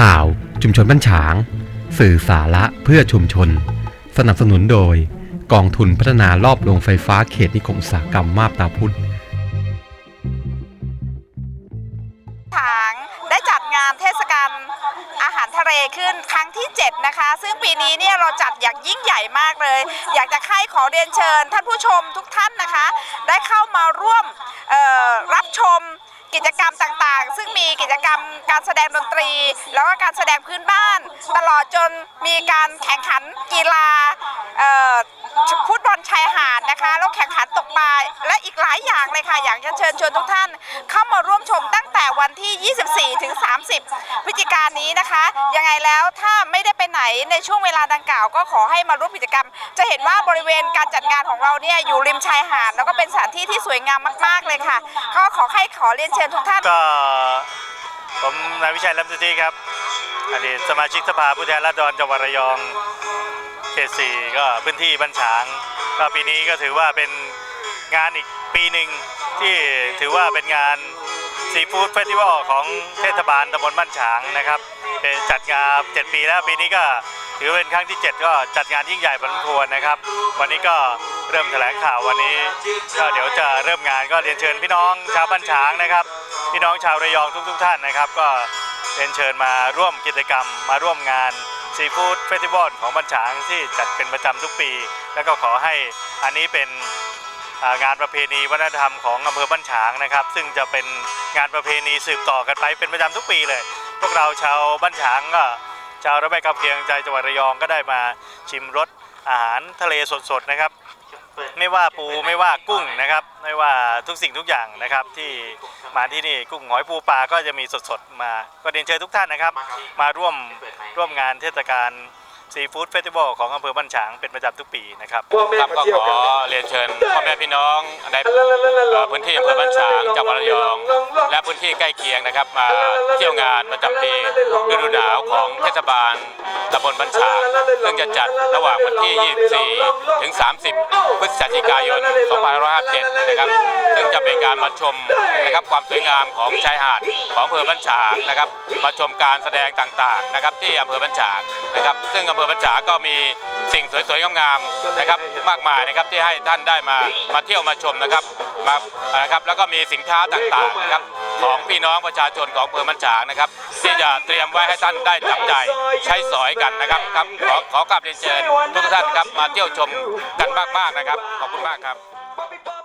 ข่าว ชุมชนบ้านฉาง สื่อสาระเพื่อชุมชน สนับสนุนโดย กองทุนพัฒนารอบโรงไฟฟ้าเขตนิคมอุตสาหกรรมมาบตาพุธถางได้จัดงานเทศกาลอาหารทะเลขึ้นครั้งที่ 7 นะคะ ซึ่งปีนี้เนี่ยเราจัดอย่างยิ่งใหญ่มากเลย อยากจะให้ขอเรียนเชิญ ท่านผู้ชมทุกท่านนะคะ ได้เข้ามาร่วมรับชม กิจกรรมต่างๆ ซึ่งมีกิจกรรมการแสดงดนตรี แล้วก็การแสดงพื้นบ้าน ตลอดจนมีการแข่งขันกีฬา เลยค่ะ อยากจะเชิญชวนทุกท่าน เข้ามาร่วมชมตั้งแต่วันที่ 24 ถึง 30 พฤศจิกายนนี้นะคะ ยังไงแล้วถ้าไม่ได้ไปไหนในช่วงเวลาดังกล่าว ก็ขอให้มาร่วมกิจกรรม จะเห็นว่าบริเวณการจัดงานของเราเนี่ยอยู่ริมชายหาดแล้วก็เป็นสถานที่ที่สวยงามมาก ๆ เลยค่ะ ก็ขอให้ขอเรียนเชิญทุกท่าน ก็ผมนายวิชัยลำสุธีครับอดีตสมาชิกสภาผู้แทนราษฎรจังหวัดระยองเขตสี่ก็พื้นที่บ้านฉางก็ปีนี้ก็ถือว่าเป็น งานอีกปีหนึ่งที่ถือว่าเป็นงานซีฟู้ดเฟสติวัลของเทศบาลตำบลบ้านฉางนะครับเป็นจัดงาน 7 ปีแล้วปีนี้ก็ถือเป็นครั้งที่ 7 ก็จัดงานยิ่งใหญ่พอสมควรนะครับ วันนี้ก็เริ่มแถลงข่าววันนี้ ก็เดี๋ยวจะเริ่มงานก็เรียนเชิญพี่น้องชาวบ้านฉางนะครับ พี่น้องชาวระยองทุก ๆ ท่านนะครับ ก็เรียนเชิญมาร่วมกิจกรรมมาร่วมงานซีฟู้ดเฟสติวัลของบ้านฉางที่จัดเป็นประจำทุกปี แล้วก็ขอให้อันนี้เป็น งานประเพณีวัฒนธรรมของอำเภอบ้านฉางนะครับ ซึ่งจะเป็นงานประเพณีสืบต่อกันไปเป็นประจำทุกปีเลย พวกเราชาวบ้านฉางก็ชาวระแวกกล้เคียงใจจังหวัดระยองก็ได้มาชิมรสอาหารทะเลสดๆนะครับ ไม่ว่าปูไม่ว่ากุ้งนะครับ ไม่ว่าทุกสิ่งทุกอย่างนะครับ ที่มาที่นี่กุ้งหอยปูปลาก็จะมีสดๆมา ก็เรียนเชิญทุกท่านนะครับ มาร่วมร่วมงานเทศกาล ซีฟู้ดเฟสติวัลของอำเภอบ้านฉางเป็นประจำทุกปีนะครับครับก็ขอเรียนเชิญพ่อแม่พี่น้องในเอ่อพื้นที่อำเภอบ้านฉางจังหวัดระยอง และพื้นที่ใกล้เคียงนะครับมาเที่ยวงานประจำปีฤดูหนาวของเทศบาลตำบลบ้านฉางซึ่งจะจัดระหว่างวันที่ 24 ถึง 30 พฤศจิกายน 2557 นะครับ ซึ่งจะเป็นการมาชมนะครับความสวยงามของชายหาดของอำเภอบ้านฉางนะครับ มาชมการแสดงต่างๆนะครับที่อำเภอบ้านฉางนะครับ ซึ่งอำเภอบ้านฉาก็มีสิ่งสวยๆงามๆนะครับมากมายนะครับที่ให้ท่านได้มามาเที่ยวมาชมนะครับมานะครับแล้วก็มีสินค้าต่างๆนะครับของพี่น้องประชาชนของอำเภอบ้านฉางนะครับ ที่จะเตรียมไว้ให้ท่านได้จับจ่ายใช้สอยกันนะครับครับขอขอกราบเรียนเชิญทุกท่านครับมาเที่ยวชมกันมากๆนะครับ ขอบคุณมากครับ